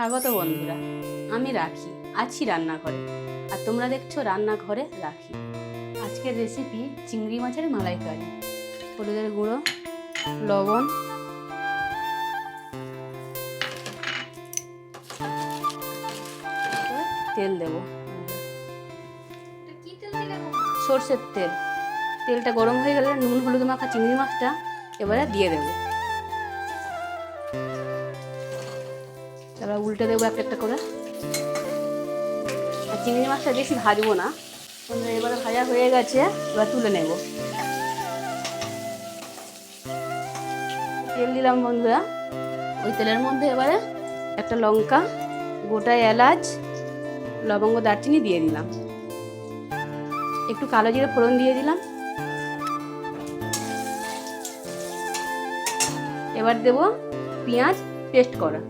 স্বাগত বন্ধুরা, আমি রাখি, আছি রান্নাঘরে। আর তোমরা দেখছ রান্নাঘরে রাখি। আজকের রেসিপি চিংড়ি মাছের মালাইকারি। হলুদের গুঁড়ো, লবণ। তেল দেব। সর্ষের তেল। তেলটা গরম হয়ে গেলে নুন, হলুদ মাখা চিংড়ি মাছটা এবারে দিয়ে দেবো। এবার উল্টে দেবো একটা একটা করে। আর চিংড়ি মাছটা বেশি ভাজবো না। এবারে ভাজা হয়ে গেছে, এবার তুলে নেব। তেল দিলাম বন্ধুরা। ওই তেলের মধ্যে এবারে একটা লঙ্কা, গোটা এলাচ, লবঙ্গ, দারচিনি দিয়ে দিলাম। একটু কালো জিরে ফোড়ন দিয়ে দিলাম। এবার দেব পেঁয়াজ পেস্ট করা।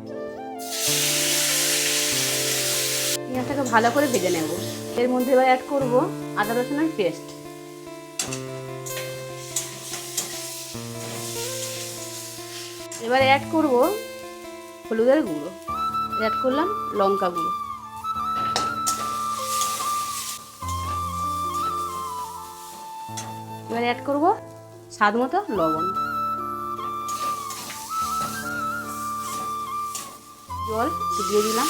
পেঁয়াজটাকে ভালো করে ভেজে নেব। এর মধ্যে এবার অ্যাড করব আদা রসুনের পেস্ট এবার অ্যাড করব হলুদের গুঁড়ো। অ্যাড করলাম লঙ্কা গুঁড়ো। এবার অ্যাড করব স্বাদ মতো লবণ। জল দিয়ে দিলাম।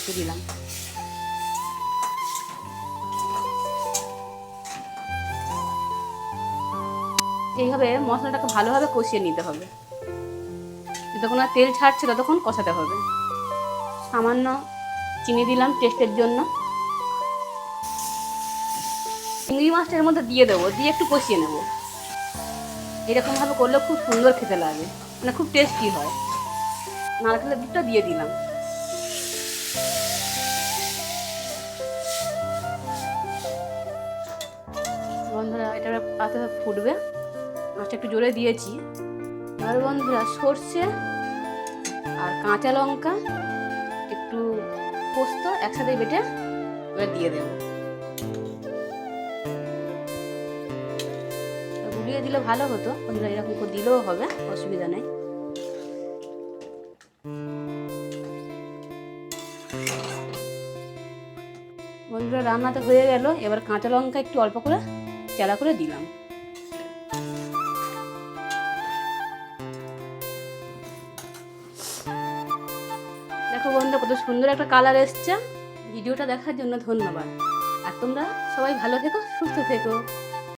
একটু দিলাম। এইভাবে মশলাটাকে ভালোভাবে কষিয়ে নিতে হবে। যতক্ষণ আর তেল ছাড়ছে ততক্ষণ কষাতে হবে। সামান্য চিনি দিলাম টেস্টের জন্য। চিংড়ি মাছটা এর মধ্যে দিয়ে দেবো, দিয়ে একটু কষিয়ে নেব। এরকমভাবে করলে খুব সুন্দর খেতে লাগে মানে খুব টেস্টি হয়। নারকেলের দুধটা দিয়ে দিলাম। এটা পাতে ফুটবে। মাছটা একটু জোরে দিয়েছি। এবার বন্ধুরা সর্ষে আর কাঁচা লঙ্কা, একটু পোস্ত একসাথে বেটে এবার দিয়ে দেবো। গুলিয়ে দিলে ভালো হতো। বন্ধুরা এরকম করে দিলেও হবে, অসুবিধা নেই। বন্ধুরা রান্নাতে হয়ে গেল। এবার কাঁচা লঙ্কা একটু অল্প করে চেলা করে দিলাম। দেখো বন্ধু কত সুন্দর একটা কালার এসছে। ভিডিওটা দেখার জন্য ধন্যবাদ। আর তোমরা সবাই ভালো থেকো, সুস্থ থেকো।